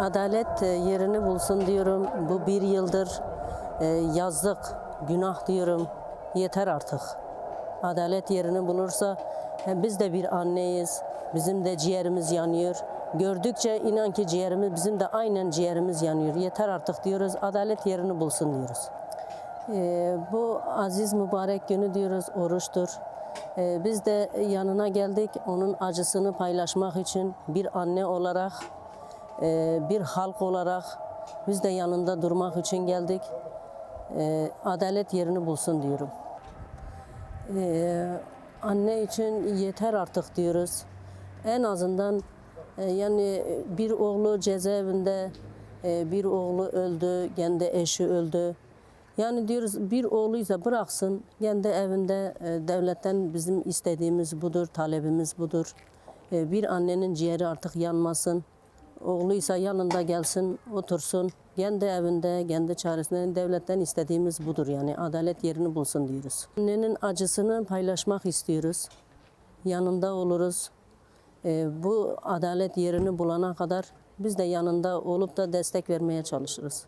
Adalet e, yerini bulsun diyorum. Bu bir yıldır e, yazdık, günah diyorum. Yeter artık. Adalet yerini bulursa he, biz de bir anneyiz. Bizim de ciğerimiz yanıyor. Gördükçe inan ki ciğerimiz, bizim de aynen ciğerimiz yanıyor. Yeter artık diyoruz. Adalet yerini bulsun diyoruz. Ee, bu aziz mübarek günü diyoruz oruçtur. Ee, biz de yanına geldik onun acısını paylaşmak için bir anne olarak, e, bir halk olarak biz de yanında durmak için geldik. Ee, adalet yerini bulsun diyorum. Ee, anne için yeter artık diyoruz. En azından e, yani bir oğlu cezaevinde, e, bir oğlu öldü, kendi eşi öldü. Yani diyoruz bir oğluysa bıraksın, kendi evinde e, devletten bizim istediğimiz budur, talebimiz budur. Bir annenin ciğeri artık yanmasın. Oğluysa yanında gelsin, otursun. Kendi evinde, kendi çaresinde devletten istediğimiz budur yani adalet yerini bulsun diyoruz. Annenin acısını paylaşmak istiyoruz. Yanında oluruz. E, bu adalet yerini bulana kadar biz de yanında olup da destek vermeye çalışırız.